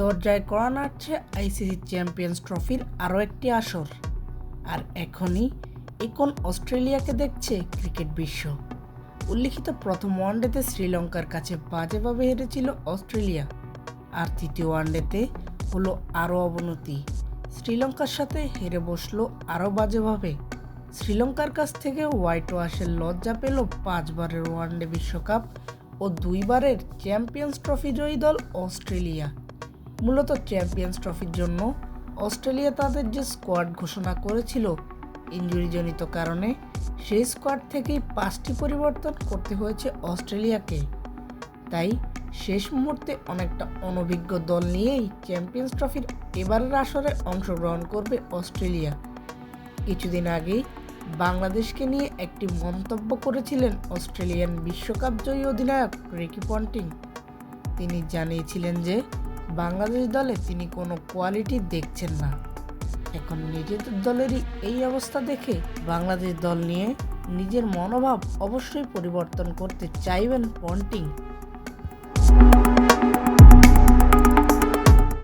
দরজায় করা নাড়ছে ICC champions ট্রফির আরও একটি আসর। আর এখনই এখন অস্ট্রেলিয়াকে দেখছে ক্রিকেট বিশ্ব? উল্লিখিত প্রথম ওয়ানডেতে শ্রীলঙ্কার কাছে বাজেভাবে হেরেছিল অস্ট্রেলিয়া। আর তৃতীয় ওয়ানডেতে হলো আরও অবনতি। শ্রীলঙ্কার সাথে হেরে বসল আরও বাজেভাবে। শ্রীলঙ্কার কাছ থেকে হোয়াইট ওয়াশের লজ্জা পেল পাঁচবারের ওয়ানডে বিশ্বকাপ ও দুইবারের চ্যাম্পিয়ন্স ট্রফি জয়ী দল অস্ট্রেলিয়া। মূলত চ্যাম্পিয়ন্স ট্রফির জন্য অস্ট্রেলিয়া তাদের যে স্কোয়াড ঘোষণা করেছিল ইঞ্জুরিজনিত কারণে, সেই স্কোয়াড থেকেই পাঁচটি পরিবর্তন করতে হয়েছে অস্ট্রেলিয়াকে। তাই শেষ মুহূর্তে অনেকটা অনভিজ্ঞ দল নিয়েই চ্যাম্পিয়ন্স ট্রফির এবারের আসরে অংশগ্রহণ করবে অস্ট্রেলিয়া। কিছুদিন আগেই বাংলাদেশকে নিয়ে একটি মন্তব্য করেছিলেন অস্ট্রেলিয়ান বিশ্বকাপ জয়ী অধিনায়ক রিকি পন্টিং। তিনি জানিয়েছিলেন যে বাংলাদেশ দলে তিনি কোনো কোয়ালিটি দেখছেন না। এখন নিজেদের দলেরই এই অবস্থা দেখে বাংলাদেশ দল নিয়ে নিজের মনোভাব অবশ্যই পরিবর্তন করতে চাইবেন পন্টিং।